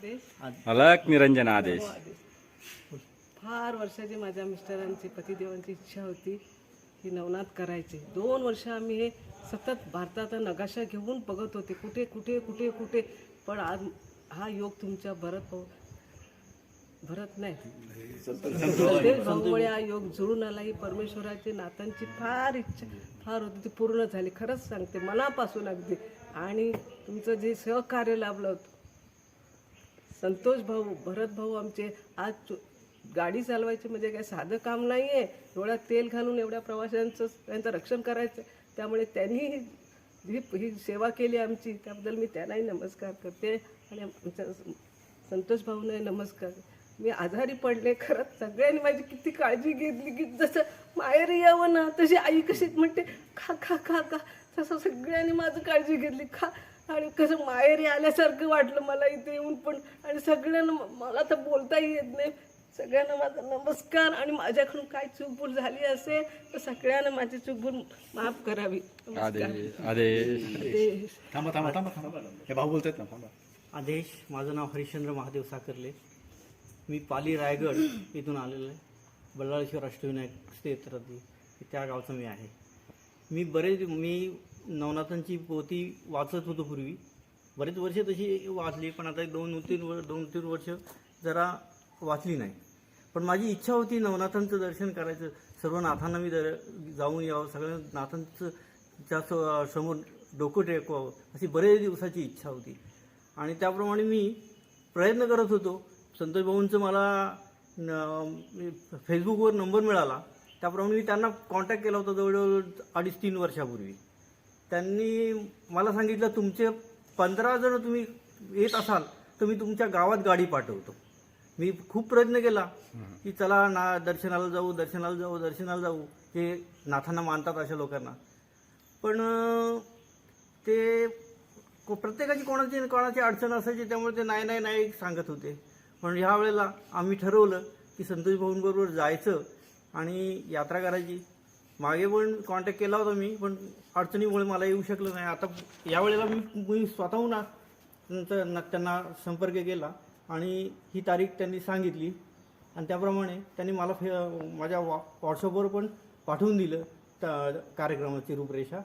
आदेश. अलक निरंजन आदेश. आदेश. फार वर्षाची माझ्या मिस्टरांची पतिदेवांची इच्छा होती की नवनाथ करायचे. दोन वर्ष आम्ही हे सतत भारताचा नकाशा घेऊन बघत होते कुठे कुठे कुठे कुठे. पण आज हा योग तुमच्या भरत भाऊ भरत नाही. भाऊमुळे हा योग जुळून आला ही परमेश्वराची नातांची फार इच्छा फार होती ती पूर्ण झाली. खरंच सांगते मनापासून अगदी. आणि तुमचं जे सहकार्य लाभलं होतं संतोष भाऊ भरत भाऊ आमचे. आज चो- गाडी चालवायची म्हणजे काय साधं काम नाही आहे डोळ्यात तेल घालून एवढ्या प्रवाशांचं त्यांचं रक्षण करायचं. त्यामुळे त्यांनी ही ही सेवा केली आमची. त्याबद्दल मी त्यांनाही नमस्कार करते आणि आमच्या संतोष भाऊने नमस्कार. मी आजारी पडले खरंच सगळ्यांनी माझी किती काळजी घेतली की जसं माहेर यावं ना तशी आई कशी म्हणते खा खा खा खा. तसं सगळ्यांनी माझं काळजी घेतली. खा आणि कसं माहेरी आल्यासारखं वाटलं मला इथे येऊन पण. आणि सगळ्यांना मला तर बोलताही येत नाही. सगळ्यांना माझा नमस्कार आणि माझ्याकडून काय चूकभूल झाली असेल तर सगळ्यांना माझी चूकभूल माफ करावी. नमस्कार. आदेश आदेश. ते- थांबा थांबा थांबा थांबा. हे भाऊ बोलतायत ना थांबा. आदेश माझं नाव हरिश्चंद्र महादेव साकर्ले. मी पाली रायगड इथून आलेलो आहे. बल्लाळेश्वर अष्टविनायक क्षेत्रातील त्या गावचा मी आहे. मी बरेच मी नवनाथांची पोती वाचत होतो पूर्वी. बरेच वर्ष तशी वाचली पण आता एक दोन तीन वर दोन तीन वर्ष जरा वाचली नाही. पण माझी इच्छा होती नवनाथांचं दर्शन करायचं. सर्व नाथांना मी दर जाऊन यावं सगळ्या नाथांचं त्या स- समोर डोकं टेकवावं अशी बरेच दिवसाची इच्छा होती. आणि त्याप्रमाणे मी प्रयत्न करत होतो. संतोष भाऊंचं मला न- फेसबुकवर नंबर मिळाला. त्याप्रमाणे मी त्यांना कॉन्टॅक्ट केला होता जवळजवळ अडीच तीन वर्षापूर्वी. त्यांनी मला सांगितलं तुमचे पंधरा जण तुम्ही येत असाल तर मी तुमच्या गावात गाडी पाठवतो. मी खूप प्रयत्न केला की चला ना दर्शनाला जाऊ दर्शनाला जाऊ दर्शनाला जाऊ. हे नाथांना मानतात अशा लोकांना. पण ते को- प्रत्येकाची कोणाची कोणाची अडचण असायची त्यामुळे ते नाही नाही नाही सांगत होते. पण ह्या वेळेला आम्ही ठरवलं की संतोष भाऊंबरोबर जायचं आणि यात्रा करायची. मागे पण कॉन्टॅक्ट केला होता मी पण अडचणीमुळे मला येऊ शकलं नाही. आता यावेळेला मी मी स्वतःहून नंतर त्यांना संपर्क केला आणि ही तारीख त्यांनी सांगितली. आणि त्याप्रमाणे त्यांनी मला फे माझ्या वॉ व्हॉट्सअपवर पण पाठवून दिलं त्या कार्यक्रमाची रूपरेषा.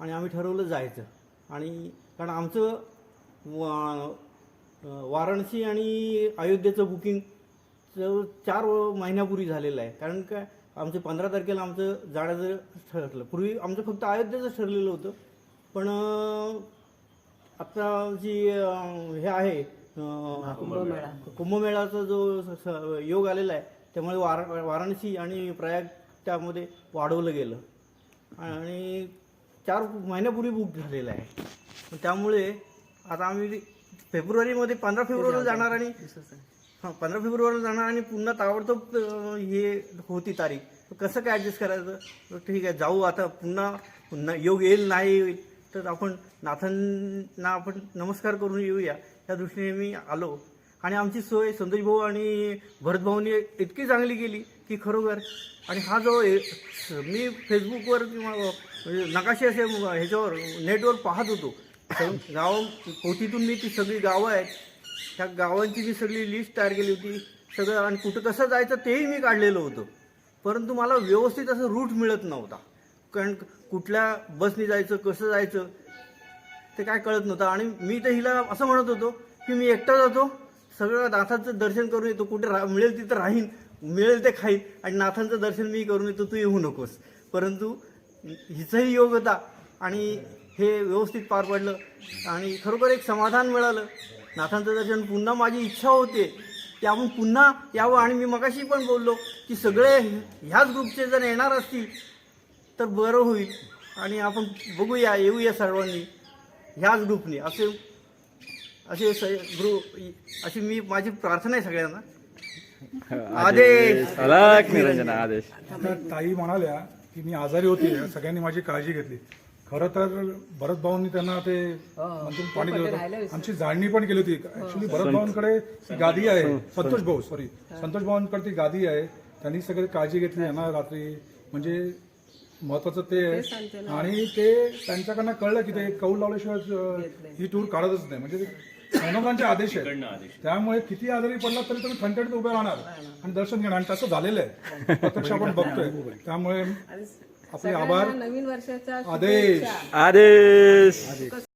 आणि आम्ही ठरवलं जायचं. आणि कारण आमचं वा- वाराणसी आणि अयोध्येचं बुकिंग चार महिन्यापूर्वी झालेलं आहे. कारण काय आमचं पंधरा तारखेला आमचं जाण्याचं ठरलं. पूर्वी आमचं फक्त अयोध्येचं ठरलेलं होतं. पण आता जी हे आहे कुंभमेळाचा जो योग आलेला आहे त्यामुळे वारा वाराणसी आणि प्रयाग त्यामध्ये वाढवलं गेलं. आणि चार महिन्यापूर्वी बुक झालेलं आहे. त्यामुळे आता आम्ही फेब्रुवारीमध्ये पंधरा फेब्रुवारीला जाणार आणि हां पंधरा फेब्रुवारीला जाणार आणि पुन्हा ताबडतोब हे होती तारीख. कसं काय ॲडजस्ट करायचं? ठीक आहे जाऊ आता पुन्हा पुन्हा योग येईल नाही येईल तर आपण नाथांना आपण नमस्कार करून येऊया. त्या दृष्टीने मी आलो. आणि आमची सोय संतोष भाऊ आणि भरतभाऊनी इतकी चांगली केली की खरोखर. आणि हा जो मी फेसबुकवर किंवा म्हणजे नकाशे असे ह्याच्यावर नेटवर पाहत होतो. गाव पोथीतून मी ती सगळी गावं आहेत ह्या गावांची जी सगळी लिस्ट तयार केली होती सगळं आणि कुठं कसं जायचं तेही मी काढलेलं होतं. परंतु मला व्यवस्थित असं रूट मिळत नव्हता. कारण कुठल्या बसने जायचं कसं जायचं ते काय कळत नव्हतं. आणि मी तर हिला असं म्हणत होतो की मी एकटा जातो सगळं नाथांचं दर्शन करून येतो. कुठे रा मिळेल तिथं राहीन मिळेल ते खाईन. आणि नाथांचं दर्शन मी करून येतो तू येऊ नकोस. परंतु हिचाही योग होता आणि हे व्यवस्थित पार पडलं. आणि खरोखर एक समाधान मिळालं. नाथांचं दर्शन पुन्हा माझी इच्छा होते. की आपण पुन्हा यावं. आणि मी मगाशी पण बोललो की सगळे ह्याच ग्रुपचे जर येणार असतील तर बरं होईल. आणि आपण बघूया येऊया सर्वांनी ह्याच ग्रुपने. असे असे स- ग्रुप अशी मी माझी प्रार्थना आहे सगळ्यांना. आदेश. आदेश. आता ताई म्हणाल्या की मी आजारी होती. सगळ्यांनी माझी काळजी घेतली. खरं तर भरत भाऊंनी त्यांना ते मंदिर पाणी दिलं होतं. आमची जाळणी पण केली होती. ऍक्च्युली भरत भाऊंकडे ती गादी आहे. संतोष भाऊ सॉरी संतोष भाऊंकडे ती गादी आहे. त्यांनी सगळी काळजी घेतली यांना रात्री. म्हणजे महत्वाचं ते आहे आणि ते त्यांच्याकडनं कळलं की ते कौल लावल्याशिवाय ही टूर काढतच नाही. म्हणजे मनोकांचे आदेश आहेत. त्यामुळे किती आजारी पडला तरी तुम्ही ठणठणीत उभे राहणार आणि दर्शन घेणार. आणि तसं झालेलं आहे. प्रत्यक्ष आपण बघतोय. त्यामुळे आपले आभार. नवीन वर्षाच्या आदेश. आदेश.